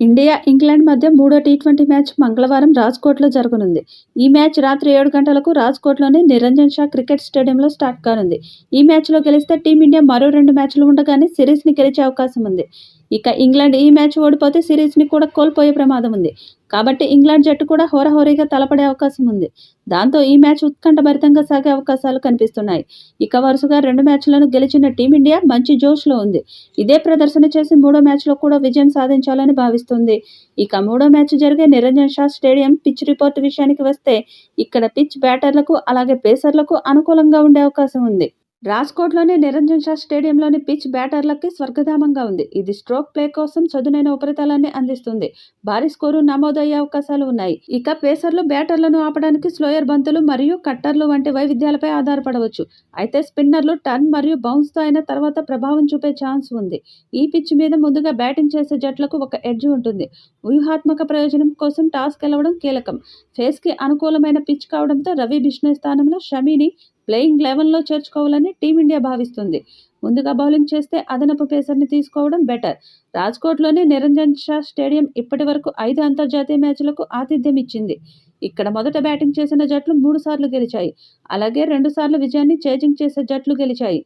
India England మధ్య మూడో T twenty match మంగళవారం రాజ్కోట్లో జరగనుంది. ఈ మ్యాచ్ రాత్రి ఏడు గంటలకు రాజ్కోట్లోని నిరంజన్ షా క్రికెట్ స్టేడియంలో స్టార్ట్ కానుంది. ఈ మ్యాచ్లో గెలిస్తే టీమిండియా మరో రెండు మ్యాచ్లు ఉండగానే సిరీస్ని గెలిచే అవకాశం ఉంది ఇక ఇంగ్లాండ్ ఈ మ్యాచ్ ఓడిపోతే సిరీస్ని కూడా కోల్పోయే ప్రమాదం ఉంది కాబట్టి ఇంగ్లాండ్ జట్టు కూడా హోరహోరీగా తలపడే అవకాశం ఉంది. దాంతో ఈ మ్యాచ్ ఉత్కంఠభరితంగా సాగే అవకాశాలు కనిపిస్తున్నాయి. ఇక వరుసగా రెండు మ్యాచ్లను గెలిచిన టీమిండియా మంచి జోష్లో ఉంది. ఇదే ప్రదర్శన చేసి మూడో మ్యాచ్లో కూడా విజయం సాధించాలని భావిస్తుంది. ఇక మూడో మ్యాచ్ జరిగే Niranjan Shah stadium pitch report విషయానికి వస్తే ఇక్కడ పిచ్ బ్యాటర్లకు అలాగే పేసర్లకు అనుకూలంగా ఉండే అవకాశం ఉంది. రాజ్కోట్లోని నిరంజన్ షా స్టేడియంలోని పిచ్ బ్యాటర్లకి స్వర్గధామంగా ఉంది. ఇది స్ట్రోక్ ప్లే కోసం చదునైన ఉపరితలాన్ని అందిస్తుంది. భారీ స్కోరు నమోదయ్యే అవకాశాలు ఉన్నాయి. ఇక పేసర్లు బ్యాటర్లను ఆపడానికి స్లోయర్ బంతులు మరియు కట్టర్లు వంటి వైవిధ్యాలపై ఆధారపడవచ్చు. అయితే స్పిన్నర్లు టర్న్ మరియు బౌన్స్తో అయిన తర్వాత ప్రభావం చూపే ఛాన్స్ ఉంది. ఈ పిచ్ మీద ముందుగా బ్యాటింగ్ చేసే జట్లకు ఒక ఎడ్జ్ ఉంటుంది. వ్యూహాత్మక ప్రయోజనం కోసం టాస్ గెలవడం కీలకం. ఫేస్కి అనుకూలమైన పిచ్ కావడంతో రవి బిష్ణు స్థానంలో షమీని ప్లేయింగ్ లెవెన్లో చేర్చుకోవాలని టీమిండియా భావిస్తుంది. ముందుగా బౌలింగ్ చేస్తే అదనపు పేసర్ని తీసుకోవడం బెటర్. రాజ్కోట్లోని నిరంజన్ షా స్టేడియం ఇప్పటి వరకు ఐదు అంతర్జాతీయ మ్యాచ్లకు ఆతిథ్యం ఇచ్చింది. ఇక్కడ మొదట బ్యాటింగ్ చేసిన జట్లు మూడు సార్లు గెలిచాయి. అలాగే రెండు సార్లు విజయాన్ని చేజింగ్ చేసే జట్లు గెలిచాయి.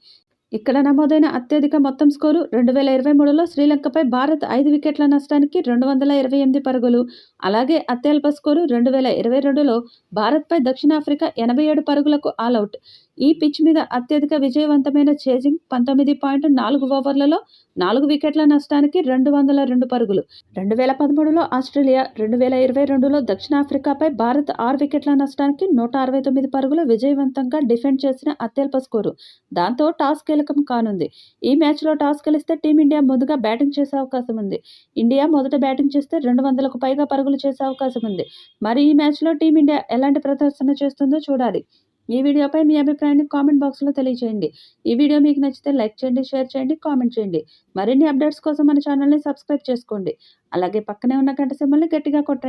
ఇక్కడ నమోదైన అత్యధిక మొత్తం స్కోరు రెండు వేల ఇరవై మూడులో శ్రీలంకపై భారత్ ఐదు వికెట్ల నష్టానికి రెండు వందల ఇరవై ఎనిమిది పరుగులు. అలాగే అత్యల్ప స్కోరు రెండు వేల ఇరవై రెండులో భారత్పై దక్షిణాఫ్రికా ఎనభై ఏడు పరుగులకు ఆల్అవుట్ ఈ పిచ్ మీద అత్యధిక విజయవంతమైన చేజింగ్ పంతొమ్మిది పాయింట్ నాలుగు ఓవర్లలో నాలుగు వికెట్ల నష్టానికి రెండు వందల రెండు పరుగులు. రెండు వేల పదమూడులో ఆస్ట్రేలియా రెండు వేల ఇరవై రెండులో దక్షిణాఫ్రికాపై భారత్ ఆరు వికెట్ల నష్టానికి నూట అరవై తొమ్మిది పరుగులు విజయవంతంగా డిఫెండ్ చేసిన అత్యల్ప స్కోరు దాంతో టాస్ కీలకం కానుంది. ఈ మ్యాచ్లో టాస్ గెలిస్తే టీమిండియా ముందుగా బ్యాటింగ్ చేసే అవకాశం ఉంది. ఇండియా మొదట బ్యాటింగ్ చేస్తే రెండు వందలకు పైగా పరుగులు చేసే అవకాశం ఉంది. మరి ఈ మ్యాచ్లో టీమిండియా ఎలాంటి ప్రదర్శన చేస్తుందో చూడాలి. ఈ వీడియోపై మీ అభిప్రాయాన్ని కామెంట్ బాక్స్లో తెలియజేయండి ఈ వీడియో మీకు నచ్చితే లైక్ చేయండి షేర్ చేయండి కామెంట్ చేయండి. మరిన్ని అప్డేట్స్ కోసం మన ఛానల్ని సబ్స్క్రైబ్ చేసుకోండి. అలాగే పక్కనే ఉన్న గంట సింబల్ని గట్టిగా కొట్టండి.